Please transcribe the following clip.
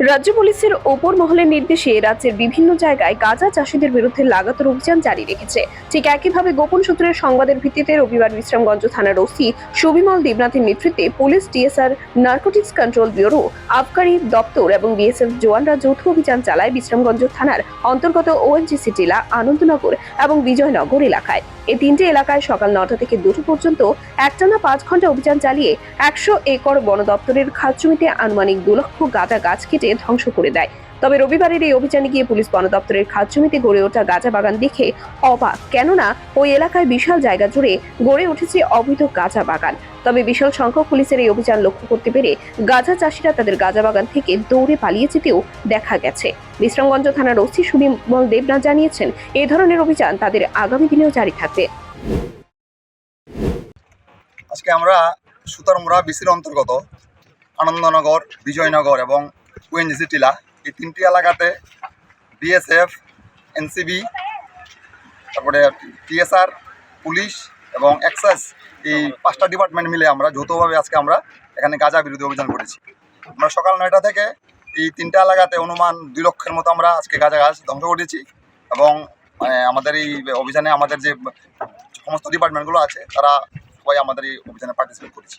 রাজ্য পুলিশের ওপর মহলের নির্দেশে রাজ্যের বিভিন্ন জায়গায় গাঁজা চাষিদের বিরুদ্ধে লাগাতার অভিযান জারি রেখেছে। ঠিক একইভাবে গোপন সূত্রের সংবাদের ভিত্তিতে রবিবার বিশ্রামগঞ্জ থানার ওসি সুবিমল দেবনাথের নেতৃত্বে police, DSR, narcotics control bureau, আবকারি দপ্তর এবং বিএসএফ জওয়ানরা যৌথ অভিযান চালায় বিশ্রামগঞ্জ থানার অন্তর্গত ওএনজিসি জেলা আনন্দনগর এবং বিজয়নগর এলাকায়। এই তিনটি এলাকায় সকাল নটা থেকে দুটো পর্যন্ত একটানা পাঁচ ঘণ্টা অভিযান চালিয়ে একশো একর বন দপ্তরের খাত জমিতে আনুমানিক দু লক্ষ গাঁজা গাছ কেটে ধ্বংস করে দেয়। তবে রবিবারের এই অভিযানে গিয়ে পুলিশ বন দপ্তরের খাত জমিতে গড়ে ওঠা গাঁজা বাগান দেখে অবাক। কেননা, ওই এলাকায় বিশাল জায়গা জুড়ে গড়ে উঠেছে অবৈধ গাঁজা বাগান। তবে বিশাল সংখ্যক পুলিশের এই অভিযান লক্ষ্য করতে পেরে গাঁজা চাষিরা তাদের গাঁজা বাগান থেকে দৌড়ে পালিয়ে যেতেও দেখা গেছে। বিশ্রামগঞ্জ থানার ওসি সুবিমল দেবনাথ জানিয়েছেন এই ধরনের অভিযান তাদের আগামী দিনেও জারি থাকবে। আজকে আমরা সুতারমুড়া বিসির অন্তর্গত আনন্দনগর, বিজয়নগর এবং ওএনজিসি টিলা এই তিনটি এলাকাতে বিএসএফ এনসিবি তারপরে টিএসআর পুলিশ এবং এক্সাইজ এই পাঁচটা ডিপার্টমেন্ট মিলে আমরা যৌথভাবে আজকে আমরা এখানে গাঁজা বিরোধী অভিযান করেছি। আমরা সকাল নয়টা থেকে এই তিনটা এলাকাতে অনুমান দুই লক্ষের মতো আমরা আজকে গাঁজা গাছ ধ্বংস করেছি এবং আমাদের এই অভিযানে আমাদের যে সমস্ত ডিপার্টমেন্টগুলো আছে, তারা সবাই আমাদের এই অভিযানে পার্টিসিপেট করেছে।